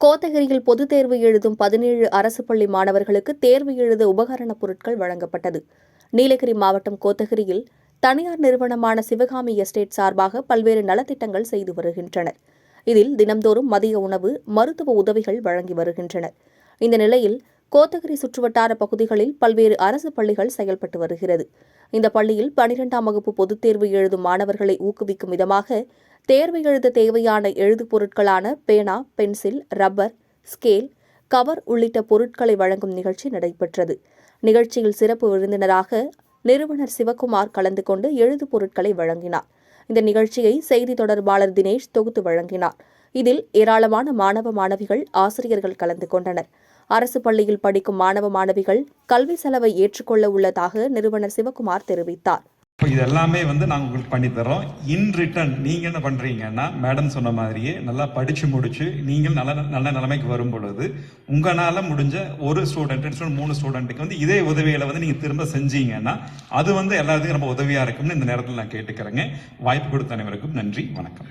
கோத்தகிரியில் பொதுத் தேர்வு எழுதும் பதினேழு அரசு பள்ளி மாணவர்களுக்கு தேர்வு எழுத உபகரணப் பொருட்கள் வழங்கப்பட்டது. நீலகிரி மாவட்டம் கோத்தகிரியில் தனியார் நிறுவனமான சிவகாமி எஸ்டேட் சார்பாக பல்வேறு நலத்திட்டங்கள் செய்து வருகின்றனர். இதில் தினம்தோறும் மதிய உணவு மருத்துவ உதவிகள் வழங்கி வருகின்றனர். இந்த நிலையில் கோத்தகிரி சுற்றுவட்டார பகுதிகளில் பல்வேறு அரசு பள்ளிகள் செயல்பட்டு வருகிறது. இந்த பள்ளியில் பனிரெண்டாம் வகுப்பு பொதுத் தேர்வு எழுதும் மாணவர்களை ஊக்குவிக்கும் விதமாக தேர்வு எழுத தேவையான எழுதுப் பொருட்களான பேனா பென்சில் ரப்பர் ஸ்கேல் கவர் உள்ளிட்ட பொருட்களை வழங்கும் நிகழ்ச்சி நடைபெற்றது. நிகழ்ச்சியில் சிறப்பு விருந்தினராக நிறுவனர் சிவகுமார் கலந்து கொண்டு எழுது பொருட்களை வழங்கினார். இந்த நிகழ்ச்சியை செய்தி தொடர்பாளர் தினேஷ் தொகுத்து வழங்கினார். இதில் ஏராளமான மாணவ மாணவிகள் ஆசிரியர்கள் கலந்து கொண்டனர். அரசு பள்ளியில் படிக்கும் மாணவ மாணவிகள் கல்வி செலவை ஏற்றுக்கொள்ள உள்ளதாக நிறுவனர் சிவகுமார் தெரிவித்தார். இப்போ இது எல்லாமே வந்து நாங்கள் உங்களுக்கு பண்ணி இன் ரிட்டர்ன் நீங்க என்ன பண்றீங்கன்னா மேடம் சொன்ன மாதிரியே நல்லா படிச்சு முடிச்சு நீங்கள் நல்ல நல்ல நிலைமைக்கு வரும் பொழுது உங்களால முடிஞ்ச ஒரு ஸ்டூடெண்ட் மூணு ஸ்டூடெண்ட்டுக்கு வந்து இதே உதவிகளை வந்து நீங்க திரும்ப செஞ்சீங்கன்னா அது வந்து எல்லாத்துக்கும் ரொம்ப உதவியா இருக்கும்னு இந்த நேரத்தில் நான் கேட்டுக்கிறேங்க. வாய்ப்பு கொடுத்த அனைவருக்கும் நன்றி வணக்கம்.